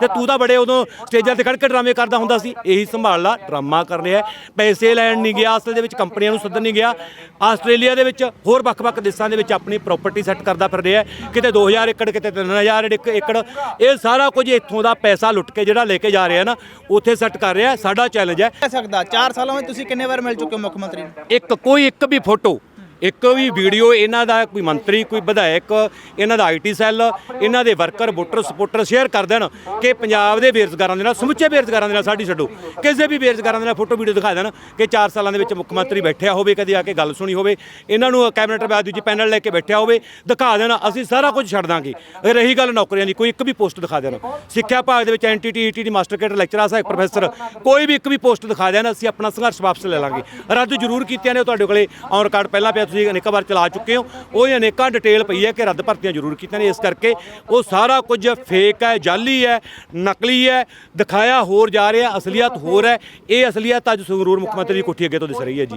ਤੇ ਤੂੰ ਤਾਂ ਬੜੇ ਉਦੋਂ ਸਟੇਜਾਂ ਤੇ ਖੜ ਕੇ ਡਰਾਮੇ ਕਰਦਾ ਹੁੰਦਾ ਸੀ ਇਹੀ ਸੰਭਾਲ ਲਾ ਡਰਾਮਾ ਕਰ ਰਿਹਾ। ਪੈਸੇ ਲੈਣ ਨਹੀਂ ਗਿਆ ਅਸਲ ਦੇ ਵਿੱਚ ਕੰਪਨੀਆਂ ਨੂੰ ਸੱਦਣ ਨਹੀਂ ਗਿਆ ਆਸਟ੍ਰੇਲੀਆ ਦੇ ਵਿੱਚ ਹੋਰ ਵੱਖ-ਵੱਖ ਦੇਸ਼ਾਂ ਦੇ ਵਿੱਚ ਆਪਣੀ ਪ੍ਰਾਪਰਟੀ ਸੈੱਟ ਕਰਦਾ ਫਿਰ ਰਿਹਾ। ਕਿਤੇ 2000 ਏਕੜ ਕਿਤੇ 3000 ਏਕ- ਏਕੜ ਇਹ ਸਾਰਾ ਕੁਝ ਇੱਥੋਂ ਦਾ ਪੈਸਾ ਲੁੱਟ ਕੇ ਜਿਹੜਾ ਲੈ ਕੇ ਜਾ ਰਿਹਾ ਨਾ ਉੱਥੇ ਸੈੱਟ ਕਰ ਰਿਹਾ। ਸਾਡਾ ਚੈਲੰਜ ਹੈ ਕਹਿ ਸਕਦਾ 4 ਸਾਲਾਂ ਵਿੱਚ ਤੁਸੀਂ ਕਿੰਨੇ ਵਾਰ ਮਿਲ ਚੁੱਕੇ ਹੋ ਮੁੱਖ ਮੰਤਰੀ ਨੂੰ ਇੱਕ ਕੋਈ ਇੱਕ ਵੀ ਫੋਟੋ ਇੱਕ ਵੀ ਵੀਡੀਓ ਇਹਨਾਂ ਦਾ ਕੋਈ ਮੰਤਰੀ, ਕੋਈ ਵਿਧਾਇਕ, ਇਹਨਾਂ ਦਾ ਆਈਟੀ ਸੈੱਲ, ਇਹਨਾਂ ਦੇ ਵਰਕਰ, ਵੋਟਰ, ਸਪੋਰਟਰ ਸ਼ੇਅਰ ਕਰ ਦੇਣ ਕਿ ਪੰਜਾਬ ਦੇ ਬੇਰੁਜ਼ਗਾਰਾਂ ਦੇ ਨਾਲ, ਸਮੁੱਚੇ ਬੇਰੁਜ਼ਗਾਰਾਂ ਦੇ ਨਾਲ ਸਾਡੀ ਛੱਡੋ। ਕਿਸੇ ਵੀ ਬੇਰੁਜ਼ਗਾਰਾਂ ਦੇ ਨਾਲ ਫੋਟੋ, ਵੀਡੀਓ ਦਿਖਾ ਦੇਣ ਕਿ 4 ਸਾਲਾਂ ਦੇ ਵਿੱਚ ਮੁੱਖ ਮੰਤਰੀ ਬੈਠਿਆ ਹੋਵੇ, ਕਦੇ ਆ ਕੇ ਗੱਲ ਸੁਣੀ ਹੋਵੇ। ਇਹਨਾਂ ਨੂੰ ਕੈਬਨਿਟ ਬਾਅਦ ਦੂਜੀ ਪੈਨਲ ਲੈ ਕੇ ਬੈਠਿਆ ਹੋਵੇ, ਦਿਖਾ ਦੇਣ, ਅਸੀਂ ਸਾਰਾ ਕੁਝ ਛੱਡ ਦਾਂਗੇ। ਰਹੀ ਗੱਲ ਨੌਕਰੀਆਂ ਦੀ, ਕੋਈ ਇੱਕ ਵੀ ਪੋਸਟ ਦਿਖਾ ਦੇਣ। ਸਿੱਖਿਆ ਭਾਗ ਦੇ ਵਿੱਚ ਐਨਟੀਟੀ ਈਟੀ ਦੀ ਮਾਸਟਰ ਕੇਡਰ ਲੈਕਚਰਰ ਸਾਹਿਬ ਪ੍ਰੋਫੈਸਰ, ਕੋਈ ਵੀ ਇੱਕ ਵੀ ਪੋਸਟ ਦਿਖਾ ਦੇਣ, ਅਸੀਂ ਆਪਣਾ ਸੰਘਰਸ਼ ਵਾਪਸ ਲੈ ਲਾਂਗੇ। ਰੱਦ ਜ਼ਰੂਰ ਕੀਤੀਆਂ ਨੇ ਉਹ ਤੁਹਾਡੇ ਕੋਲੇ, ਔਨ ਰਿਕਾਰਡ ਪਹਿਲਾਂ ਪਿਆ ਤੁਸੀਂ ਅਨੇਕਾਂ ਵਾਰ ਚਲਾ ਚੁੱਕੇ ਹੋ। ਉਹ ਅਨੇਕਾਂ ਡਿਟੇਲ ਪਈ ਹੈ ਕਿ ਰੱਦ ਭਰਤੀਆਂ ਜ਼ਰੂਰ ਕੀਤੀਆਂ ਨੇ। ਇਸ ਕਰਕੇ ਉਹ ਸਾਰਾ ਕੁਝ ਫੇਕ ਹੈ, ਜਾਲੀ ਹੈ, ਨਕਲੀ ਹੈ, ਦਿਖਾਇਆ ਹੋਰ ਜਾ ਰਿਹਾ, ਅਸਲੀਅਤ ਹੋਰ ਹੈ। ਇਹ ਅਸਲੀਅਤ ਅੱਜ ਸੰਗਰੂਰ ਮੁੱਖ ਮੰਤਰੀ ਦੀ ਕੋਠੀ ਅੱਗੇ ਤੋਂ ਦਿਸ ਰਹੀ ਹੈ ਜੀ।